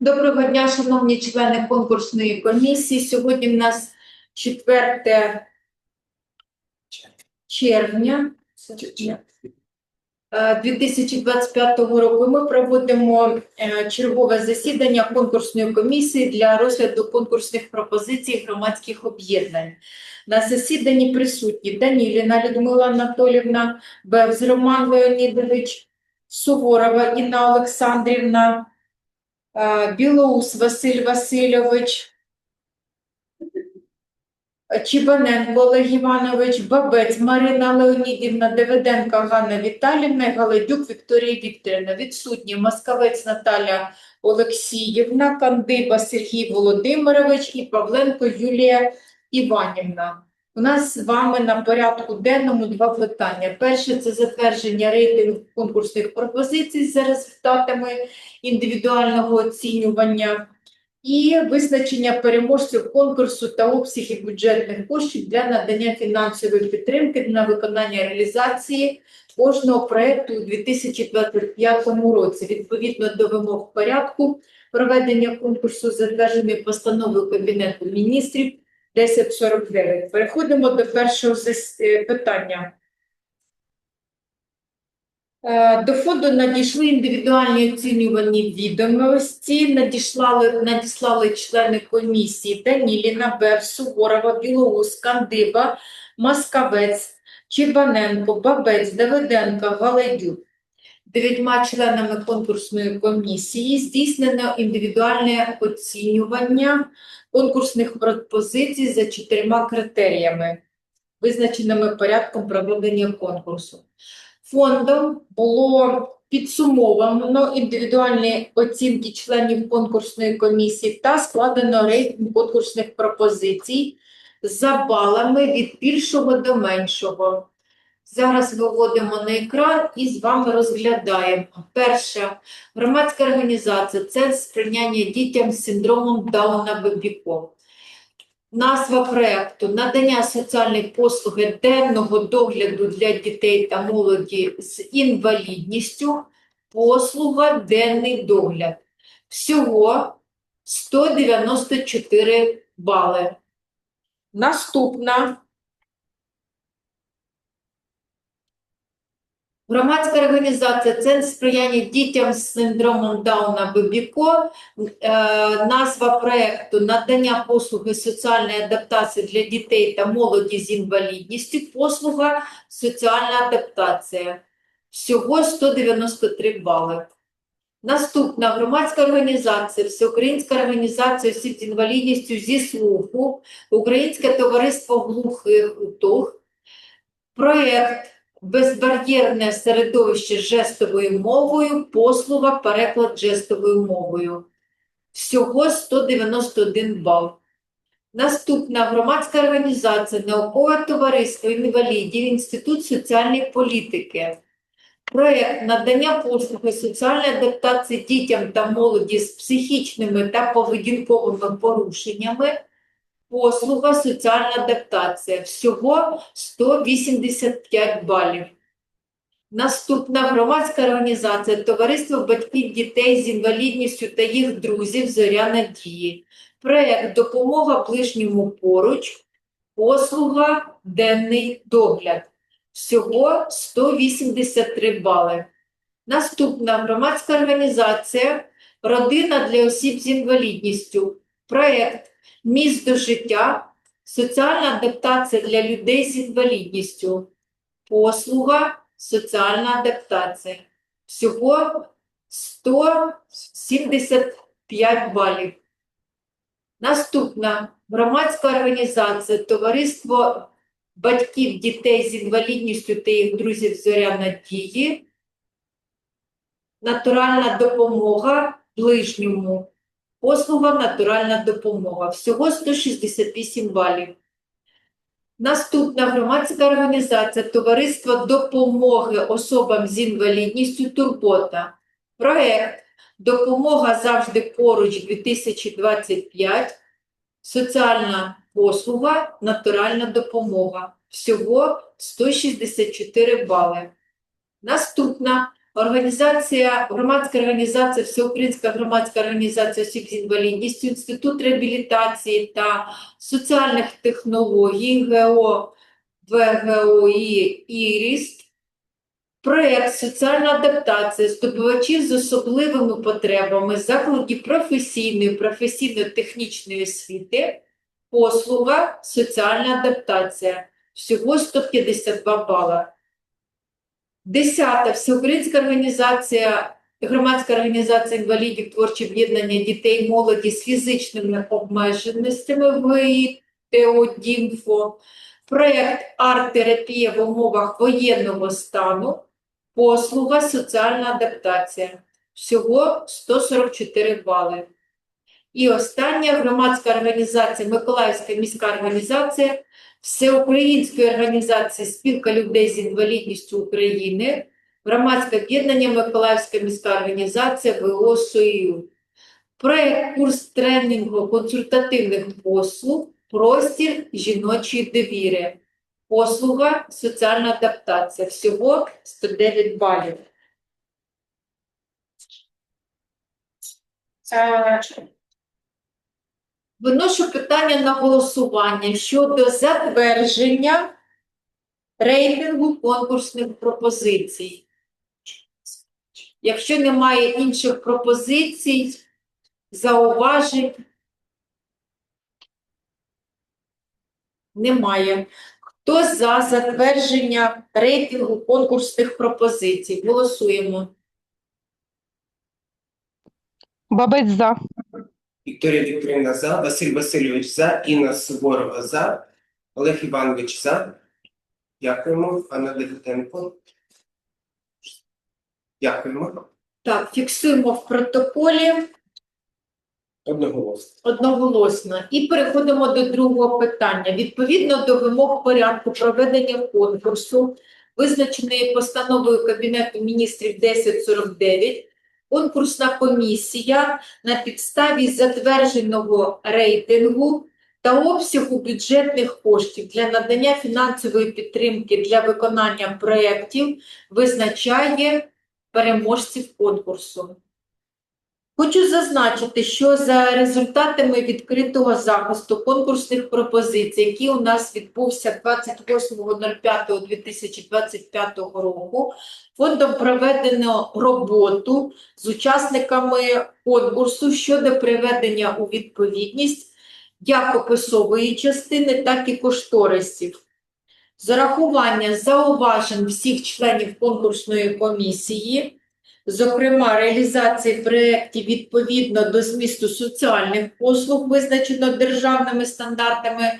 Доброго дня, шановні члени конкурсної комісії. Сьогодні в нас 4 червня е, 2025 року. Ми проводимо е, чергове засідання конкурсної комісії для розгляду конкурсних пропозицій громадських об'єднань. На засіданні присутні Даніліна Людмила Анатолівна, Бевз Роман Леонідович, Суворова Інна Олександрівна, е, Білоус Василь Васильович, Чібаненко Олег Іванович, Бабець Марина Леонідівна, Давиденко Ганна Віталівна, і Галадюк Вікторія Вікторівна. Відсутні Москавець Наталя Олексіївна, Кандиба Сергій Володимирович і Павленко Юлія Іванівна. У нас з вами на порядку денному два питання. Перше це затвердження рейтингу конкурсних пропозицій за результатами індивідуального оцінювання і визначення переможців конкурсу та обсягів бюджетних коштів для надання фінансової підтримки на виконання реалізації кожного проєкту у 2025 році. Відповідно до вимог порядку проведення конкурсу затвердженої постановою Кабінету міністрів 1049. Переходимо до першого е, питання. Е, До фонду надійшли індивідуальні оцінювані відомості, надіслали, надіслали члени комісії Даніліна, Бев, Суворова, Білоус, Кандиба, Маскавець, Чібаненко, Бабець, Давиденко, Галайдюк. Дев'ятьма членами конкурсної комісії здійснено індивідуальне оцінювання конкурсних пропозицій за чотирма критеріями, визначеними порядком проведення конкурсу. Фондом було підсумовано індивідуальні оцінки членів конкурсної комісії та складено рейтинг конкурсних пропозицій за балами від більшого до меншого. Зараз виводимо на екран і з вами розглядаємо. Перша громадська організація це сприйняння дітям з синдромом Дауна Бебіко. Назва проекту надання соціальної послуги денного догляду для дітей та молоді з інвалідністю. Послуга денний догляд. Всього 194 бали. Наступна Громадська організація Центр сприяння дітям з синдромом Дауна Бебіко. Е, назва проекту надання послуги соціальної адаптації для дітей та молоді з інвалідністю. Послуга соціальна адаптація. Всього 193 бали. Наступна громадська організація, Всеукраїнська організація осіб з інвалідністю зі слуху, Українське товариство глухих утух. Проєкт Безбар'єрне середовище жестовою мовою, послуга, переклад жестовою мовою. Всього 191 бал. Наступна громадська організація Наукове товариство інвалідів Інститут соціальної політики. Проєкт надання послуги соціальної адаптації дітям та молоді з психічними та поведінковими порушеннями. Послуга соціальна адаптація. Всього 185 балів. Наступна громадська організація Товариство батьків дітей з інвалідністю та їх друзів Зоря Надії. Проєкт Допомога ближньому поруч. Послуга Денний догляд. Всього 183 бали. Наступна громадська організація Родина для осіб з інвалідністю. Проєкт Міст до життя, соціальна адаптація для людей з інвалідністю, послуга, соціальна адаптація. Всього 175 балів. Наступна громадська організація Товариство батьків дітей з інвалідністю та їх друзів Зоря Надії. Натуральна допомога ближньому. Послуга натуральна допомога. Всього 168 балів. Наступна громадська організація Товариство допомоги особам з інвалідністю Турбота. Проект Допомога завжди поруч 2025. Соціальна послуга, натуральна допомога. Всього 164 бали. Наступна Організація, громадська організація, Всеукраїнська громадська організація осіб з інвалідністю, Інститут реабілітації та соціальних технологій ГО ВГОІ «Іріст», проєкт «Соціальна адаптація здобувачів з особливими потребами закладів професійної, професійно-технічної освіти, послуга «Соціальна адаптація». Всього 152 бала. Десята Всеукраїнська організація, громадська організація інвалідів творче об'єднання дітей молоді з фізичними обмеженостями ВІТО ДІМФО, проєкт арт-терапія в умовах воєнного стану, послуга соціальна адаптація. Всього 144 бали. І остання громадська організація, Миколаївська міська організація Всеукраїнської організації Спілка людей з інвалідністю України, громадське об'єднання Миколаївська міська організація ВО «Союз». Проект курс тренінгу консультативних послуг Простір жіночої довіри. Послуга соціальна адаптація. Всього 109 балів. Виношу питання на голосування щодо затвердження рейтингу конкурсних пропозицій. Якщо немає інших пропозицій, зауважень, немає. Хто за затвердження рейтингу конкурсних пропозицій? Голосуємо. Бабець за. Вікторія Вікторівна за, Василь Васильович за, Інна Суворова за, Олег Іванович за. Дякуємо, Анна Дегтенко. Дякуємо. Так, фіксуємо в протоколі. Одноголосно. Одноголосно. І переходимо до другого питання. Відповідно до вимог порядку проведення конкурсу, визначеної постановою Кабінету міністрів 1049, конкурсна комісія на підставі затвердженого рейтингу та обсягу бюджетних коштів для надання фінансової підтримки для виконання проєктів визначає переможців конкурсу. Хочу зазначити, що за результатами відкритого захисту конкурсних пропозицій, який у нас відбувся 28.05.2025 року, фондом проведено роботу з учасниками конкурсу щодо приведення у відповідність як описової частини, так і кошторисів. Зарахування зауважень всіх членів конкурсної комісії зокрема реалізації проєктів відповідно до змісту соціальних послуг, визначено державними стандартами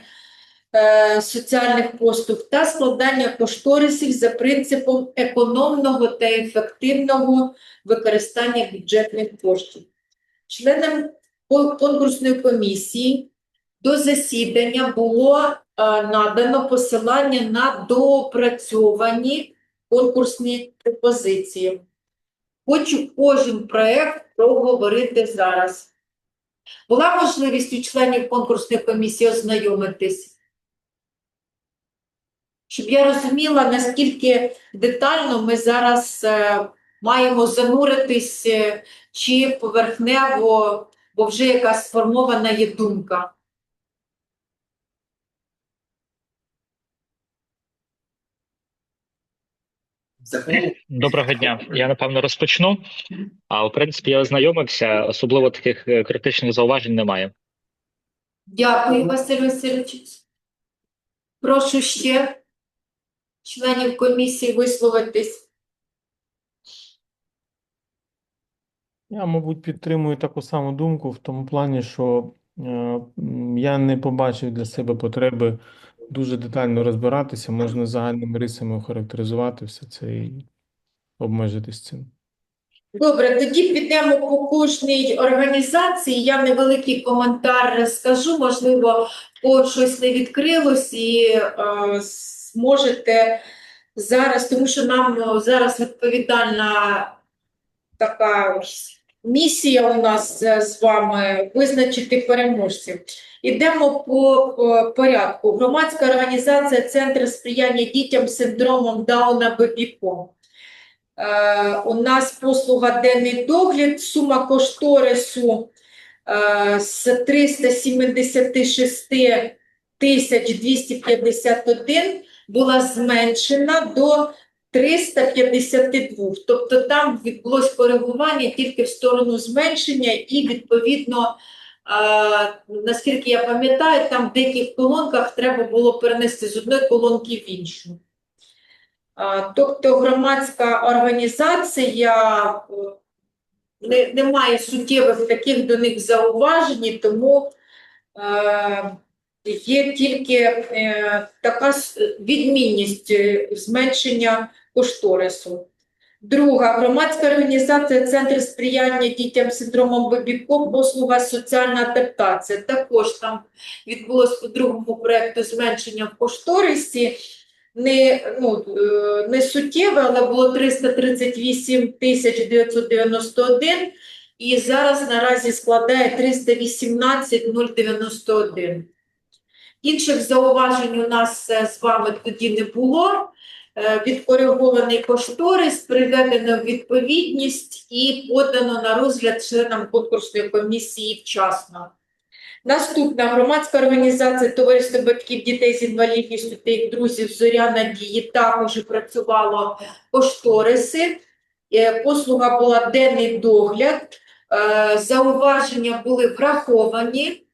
е, соціальних послуг, та складання кошторисів за принципом економного та ефективного використання бюджетних коштів. Членам конкурсної комісії до засідання було е, надано посилання на доопрацьовані конкурсні пропозиції. Хочу кожен проєкт проговорити зараз. Була можливість у членів конкурсної комісії ознайомитись? Щоб я розуміла, наскільки детально ми зараз е, маємо зануритись е, чи поверхнево, бо вже якась сформована є думка. Доброго дня. Я напевно розпочну. А в принципі, я ознайомився, особливо таких е, критичних зауважень немає. Дякую, Василь Васильович. Прошу ще членів комісії висловитись. Я, мабуть, підтримую таку саму думку в тому плані, що е, я не побачив для себе потреби дуже детально розбиратися, можна загальними рисами охарактеризувати все це і обмежитись цим. Добре, тоді підемо по кожній організації. Я невеликий коментар скажу, можливо, по щось не відкрилось і е, зможете зараз, тому що нам зараз відповідальна така місія у нас е, з вами визначити переможців. Ідемо по порядку. Громадська організація Центр сприяння дітям з синдромом Дауна Бебіком. Е, У нас послуга денний догляд, сума кошторису е, з 376 тисяч 251 була зменшена до 352. Тобто там відбулось коригування тільки в сторону зменшення і відповідно, е, наскільки я пам'ятаю, там в деяких колонках треба було перенести з одної колонки в іншу. Е, Тобто громадська організація е, не, немає суттєвих таких до них зауважень, тому е, є тільки е, така відмінність е, зменшення кошторису. Друга громадська організація Центр сприяння дітям з синдромом Бабіко, послуга соціальна адаптація. Також там відбулось по другому проекту зменшення в кошторисі. Не, ну, е, не суттєве, але було 338 тисяч 991 і зараз наразі складає 318 091. Інших зауважень у нас е, з вами тоді не було. Е, Відкоригований кошторис, приведено в відповідність і подано на розгляд членам конкурсної комісії вчасно. Наступна громадська організація Товариство батьків дітей з інвалідністю та їх друзів Зоряна дії також працювало кошториси. Е, Послуга була денний догляд. Е, Зауваження були враховані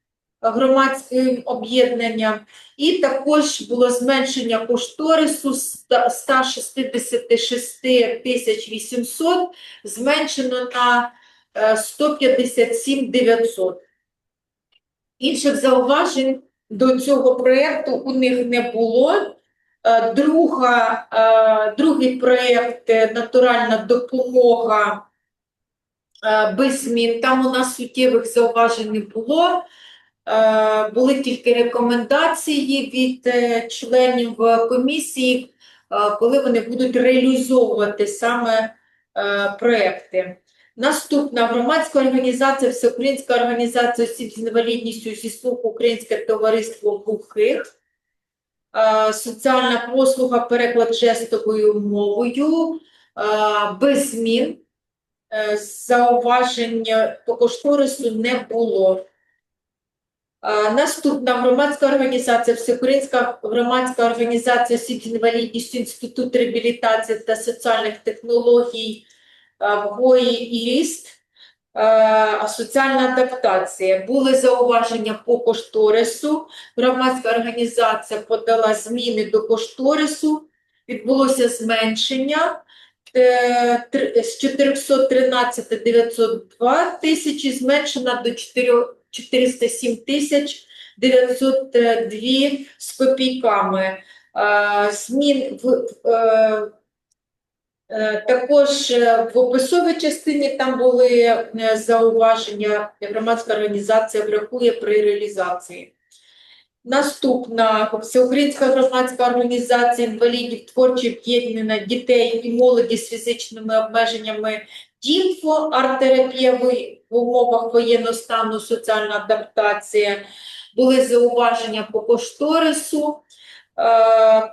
громадським об'єднанням, і також було зменшення кошторису з 166 тисяч 800 зменшено на е, 157 900. Інших зауважень до цього проєкту у них не було. Е, Друга, е, другий проєкт е, натуральна допомога е, без змін. Там у нас суттєвих зауважень не було. Е, Були тільки рекомендації від е, членів е, комісії, коли вони будуть реалізовувати саме проекти. Наступна громадська організація, Всеукраїнська організація осіб з інвалідністю зі слуху Українське товариство глухих. Соціальна послуга, переклад жестовою мовою, без змін. Зауважень по кошторису не було. Е, Наступна громадська організація, Всеукраїнська громадська організація з інвалідністю Інститут реабілітації та соціальних технологій е, ВГОІ і ріст, е, соціальна адаптація. Були зауваження по кошторису. Громадська організація подала зміни до кошторису, відбулося зменшення е, з 413 902 тисячі зменшено до 4 407 тисяч 902 з копійками. Е, Змін в е, Е, Також в описовій частині там були зауваження, громадська організація врахує при реалізації. Наступна всеукраїнська громадська організація інвалідів творче об'єднання дітей і молоді з фізичними обмеженнями ДІНФО, арт-терапія в умовах воєнного стану, соціальна адаптація. Були зауваження по кошторису. Е,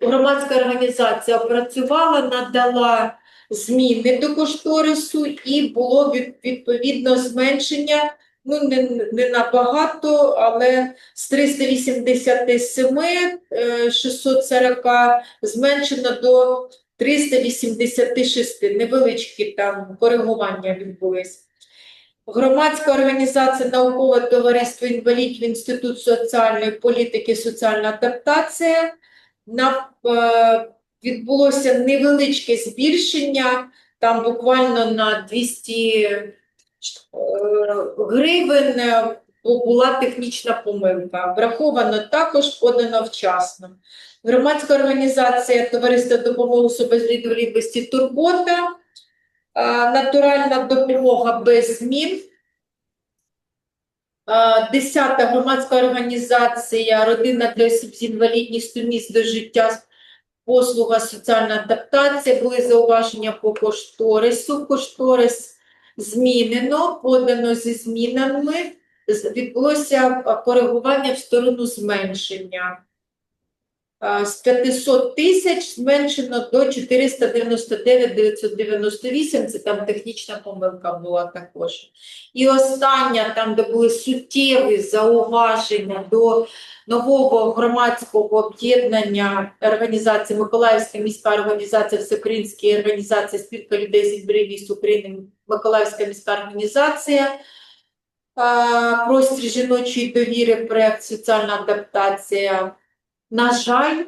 Громадська організація опрацювала, надала зміни до кошторису і було відповідно зменшення, ну не, не набагато, але з 387 е, 640 зменшено до 386. Невеличкі там коригування відбулись. Громадська організація Наукове товариство інвалідів Інститут соціальної політики, соціальна адаптація. На, е, відбулося невеличке збільшення, там буквально на 200 е, гривень е, була технічна помилка. Враховано також подано вчасно. Громадська організація Товариство допомоги інвалідності Турбота, натуральна допомога без змін. Десята громадська організація Родина для осіб з інвалідністю міст до життя, послуга соціальна адаптація. Були зауваження по кошторису. Кошторис змінено, подано зі змінами. Відбулося коригування в сторону зменшення. з 500 тисяч зменшено до 499 998. Це там технічна помилка була також. І остання, там, де були суттєві зауваження до нового громадського об'єднання організації Миколаївська міська організація Всеукраїнської організації Спілка людей з інвалідністю України Миколаївська міська організація. А, Простір жіночої довіри, проект соціальна адаптація. На жаль,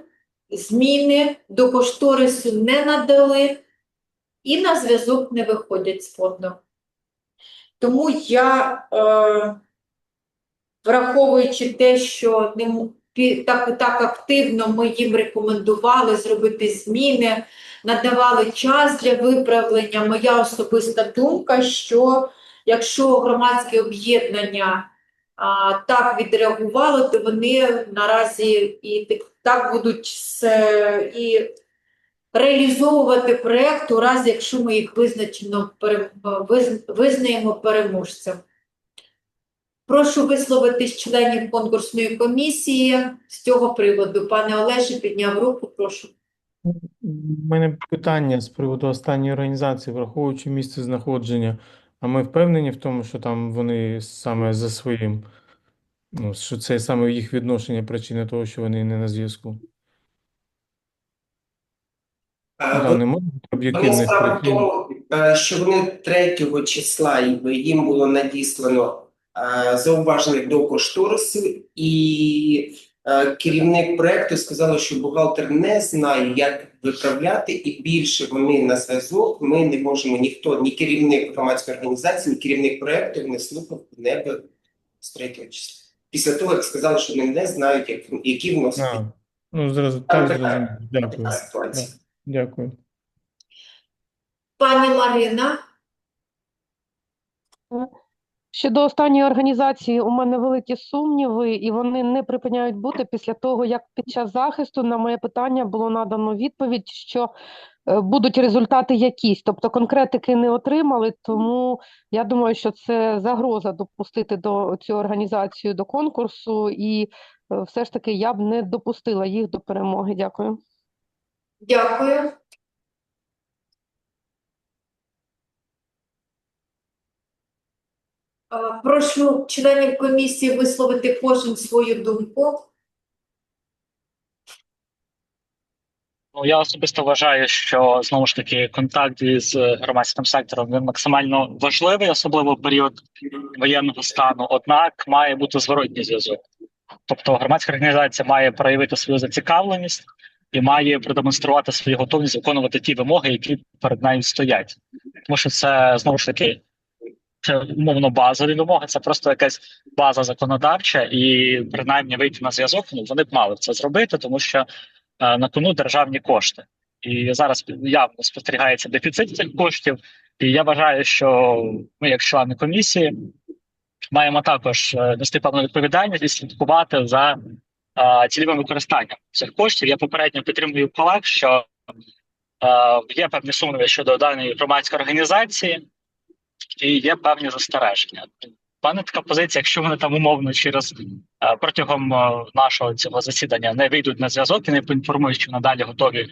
зміни до кошторису не надали і на зв'язок не виходять з фондом. Тому я, е, враховуючи те, що не так, так активно ми їм рекомендували зробити зміни, надавали час для виправлення, моя особиста думка, що якщо громадське об'єднання а, так відреагувало, то вони наразі і так- будуть і реалізовувати проєкт у разі, якщо ми їх визначено визнаємо переможцем. Прошу висловитись членів конкурсної комісії з цього приводу. Пане Олеже, підняв руку, прошу. У мене питання з приводу останньої організації, враховуючи місце знаходження. А ми впевнені в тому, що там вони саме за своїм, ну, що це саме їх відношення причина того, що вони не на зв'язку. Е, Ну, Там не може бути Вони об'єктивних справа в причин. тому, е, що вони 3 числа якби, їм було надіслано е, зауваження до кошторису, і е, керівник проекту сказала, що бухгалтер не знає, як виправляти, і більше вони на зв'язок. Ми не можемо ніхто, ні керівник громадської організації, ні керівник проекту не слухав небо з 3 числа. Після того, як сказали, що вони не знають, як, які вносити. А, ну, зразу, так, зрозуміло. Дякую. Така ситуація. Дякую. Пані Марина, Щодо останньої організації, у мене великі сумніви, і вони не припиняють бути після того, як під час захисту на моє питання було надано відповідь, що е, будуть результати якісь, тобто конкретики не отримали, тому я думаю, що це загроза допустити до цю організацію до конкурсу, і е, все ж таки я б не допустила їх до перемоги. Дякую. дякую. Прошу членів комісії висловити кожен свою думку. Ну, я особисто вважаю, що знову ж таки контакт із е, громадським сектором він максимально важливий, особливо в період воєнного стану. Однак має бути зворотній зв'язок. Тобто громадська організація має проявити свою зацікавленість і має продемонструвати свою готовність виконувати ті вимоги, які перед нею стоять. Тому що це знову ж таки це умовно базові вимоги, це просто якась база законодавча, і принаймні вийти на зв'язок. Ну вони б мали це зробити, тому що е, на кону державні кошти. І зараз явно спостерігається дефіцит цих коштів. І я вважаю, що ми, як члени комісії, маємо також е, нести певну відповідальність і слідкувати за е, цільовим використанням цих коштів. Я попередньо підтримую колег, що е, є певні сумніви щодо даної громадської організації, і є певні застереження. Мене така позиція, якщо вони там умовно через е, протягом е, нашого цього засідання не вийдуть на зв'язок і не поінформують, що надалі готові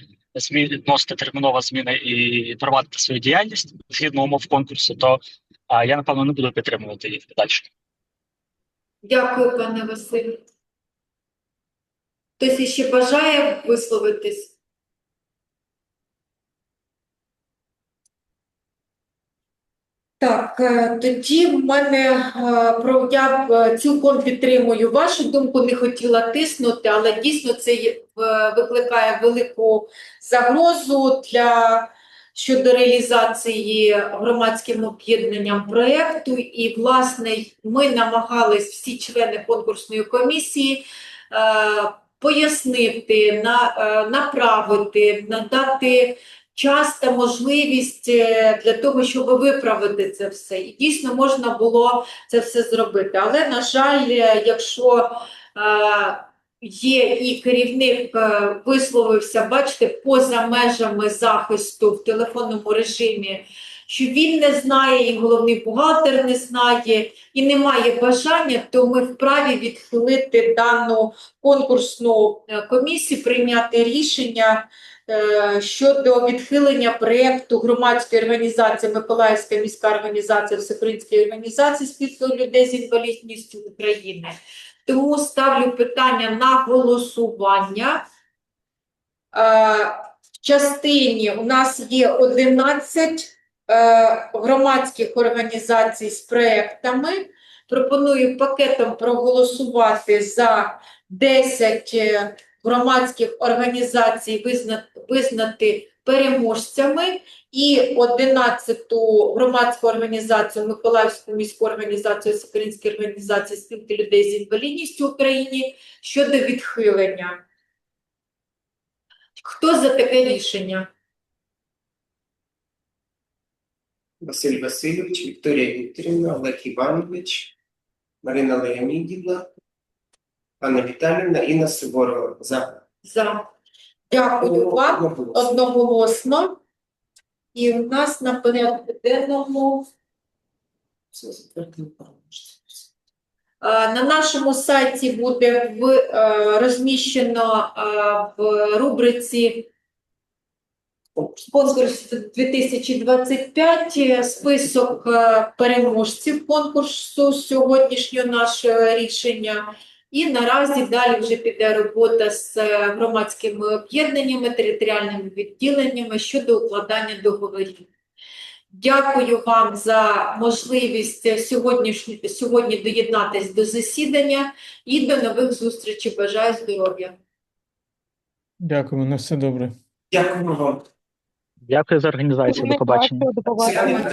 вносити терміново зміни і провадити свою діяльність згідно умов конкурсу, то е, я напевно не буду підтримувати їх далі. Дякую, пане Василь. Хтось іще бажає висловитись? Так, е, тоді в мене е, про я е, цілком підтримую вашу думку, не хотіла тиснути, але дійсно це викликає велику загрозу для щодо реалізації громадським об'єднанням проєкту. І, власне, ми намагались всі члени конкурсної комісії пояснити, направити, надати час та можливість е, для того, щоб виправити це все. І дійсно можна було це все зробити. Але, на жаль, е, якщо е, є і керівник висловився, бачите, поза межами захисту в телефонному режимі що він не знає, і головний бухгалтер не знає, і немає бажання, то ми вправі відхилити дану конкурсну е, комісію, прийняти рішення е, щодо відхилення проєкту громадської організації Миколаївська міська організація Всеукраїнської організації спілки людей з інвалідністю України. Тому ставлю питання на голосування. Е, В частині у нас є 11 е, громадських організацій з проектами. Пропоную пакетом проголосувати за 10 е, громадських організацій визнати, переможцями і 11-ту громадську організацію Миколаївську міську організацію Всеукраїнської організації спілки людей з інвалідністю в Україні щодо відхилення. Хто за таке рішення? Василь Васильович, Вікторія Вікторівна, Олег Іванович, Марина Леонідівна, Анна Віталіївна, Інна Суворова. За. За. Дякую вам. Одноголосно. І у нас на порядку денному Все, затвердили е, на нашому сайті буде е, розміщено е, в рубриці Конкурс 2025 е, список е, переможців конкурсу сьогоднішнього нашого рішення. І наразі далі вже піде робота з е, громадськими об'єднаннями, територіальними відділеннями щодо укладання договорів. Дякую вам за можливість сьогодні, сьогодні доєднатись до засідання і до нових зустрічей. Бажаю здоров'я. Дякуємо, на все добре. Дякуємо вам. Дякую за організацію. До побачення. До побачення.